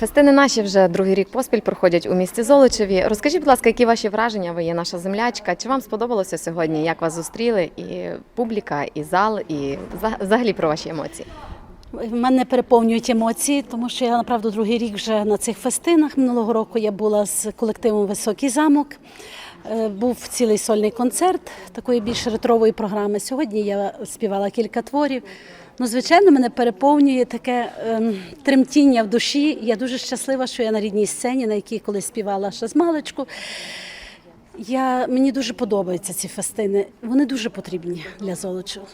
Фестини наші вже другий рік поспіль проходять у місті Золочеві. Розкажіть, будь ласка, які ваші враження? Ви є наша землячка. Чи вам сподобалося сьогодні? Як вас зустріли? І публіка, і зал, і взаг- взагалі про ваші емоції? В мене переповнюють емоції, тому що я направду другий рік вже на цих фестинах. Минулого року я була з колективом Високий замок. Е, Був цілий сольний концерт такої більш ретрової програми. Сьогодні я співала кілька творів. Ну, звичайно, мене переповнює таке ем, тремтіння в душі. Я дуже щаслива, що я на рідній сцені, на якій колись співала ще з маличку. Я, мені дуже подобаються ці фестини. Вони дуже потрібні для Золочева.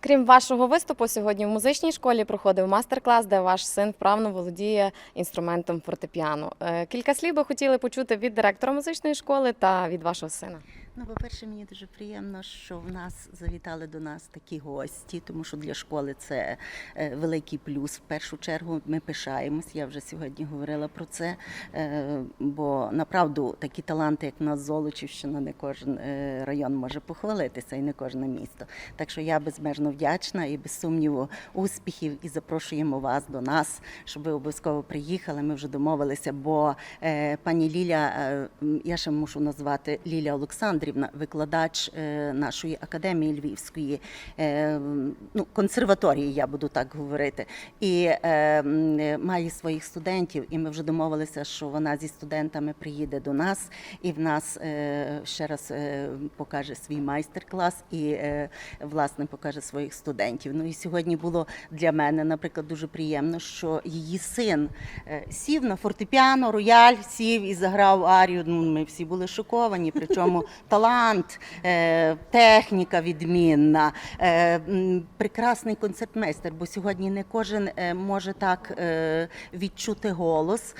Крім вашого виступу, сьогодні в музичній школі проходив майстер-клас, де ваш син вправно володіє інструментом фортепіано. Е, Кілька слів би хотіли почути від директора музичної школи та від вашого сина. Ну, по-перше, мені дуже приємно, що в нас завітали до нас такі гості, тому що для школи це е, великий плюс. В першу чергу ми пишаємось. Я вже сьогодні говорила про це. е, Бо направду такі таланти, як в нас Золочівщина, не кожен е, район може похвалитися і не кожне місто. Так що я безмежно вдячна і без сумніву успіхів і запрошуємо вас до нас, щоб ви обов'язково приїхали. Ми вже домовилися, бо пані Ліля, я ще мушу назвати Ліля Олександрівна, викладач е, нашої академії Львівської, е, ну, консерваторії, я буду так говорити, і е, має своїх студентів. І ми вже домовилися, що вона зі студентами приїде до нас і в нас ще раз покаже свій майстер-клас і власне покаже своїх студентів. Ну і сьогодні було для мене, наприклад, дуже приємно, що її син сів на фортепіано, рояль, сів і заграв арію. Ну, ми всі були шоковані. Причому талант, е, техніка відмінна, е, прекрасний концертмейстер, бо сьогодні не кожен е, може так відчути голос,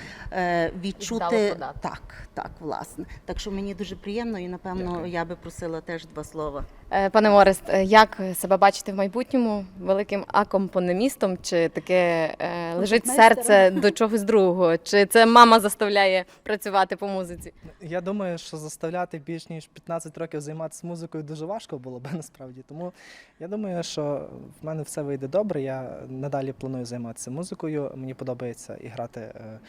відчути так, так, власне. Так що мені дуже приємно, і напевно я би просила теж два слова. Пане Орест, е, як себе бачите в майбутньому великим акомпономістом? Чи таке лежить серце до чогось другого? Чи це мама заставляє працювати по музиці? Я думаю, що заставляти більш ніж 15 років займатися музикою дуже важко було б насправді. Тому я думаю, що в мене все вийде добре. Я надалі планую займатися музикою. Мені подобається і грати е,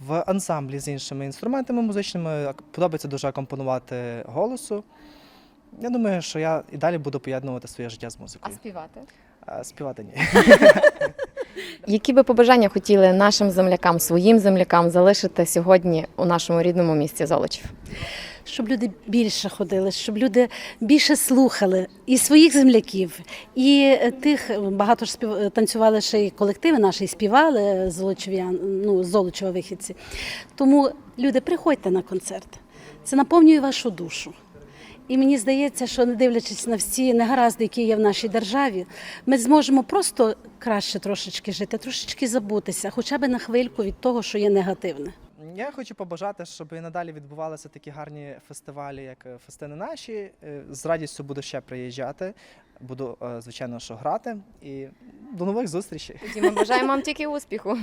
в ансамблі з іншими інструментами музичними. Подобається дуже акомпонувати голосу. Я думаю, що я і далі буду поєднувати своє життя з музикою. А співати? А співати ні. Які би побажання хотіли нашим землякам, своїм землякам залишити сьогодні у нашому рідному місті Золочів? Щоб люди більше ходили, щоб люди більше слухали і своїх земляків, і е, тих багато ж спів... танцювали ще й колективи наші і співали е, золочів'ян, ну Золочева вихідці. Тому люди, приходьте на концерт. Це наповнює вашу душу. І мені здається, що не дивлячись на всі негаразди, які є в нашій державі, ми зможемо просто краще трошечки жити, трошечки забутися, хоча б на хвильку від того, що є негативне. Я хочу побажати, щоб і надалі відбувалися такі гарні фестивалі, як е, фестини наші. Е, З радістю буду ще приїжджати. Буду, е, звичайно, що грати. І до нових зустрічей. Тоді ми бажаємо вам тільки успіху.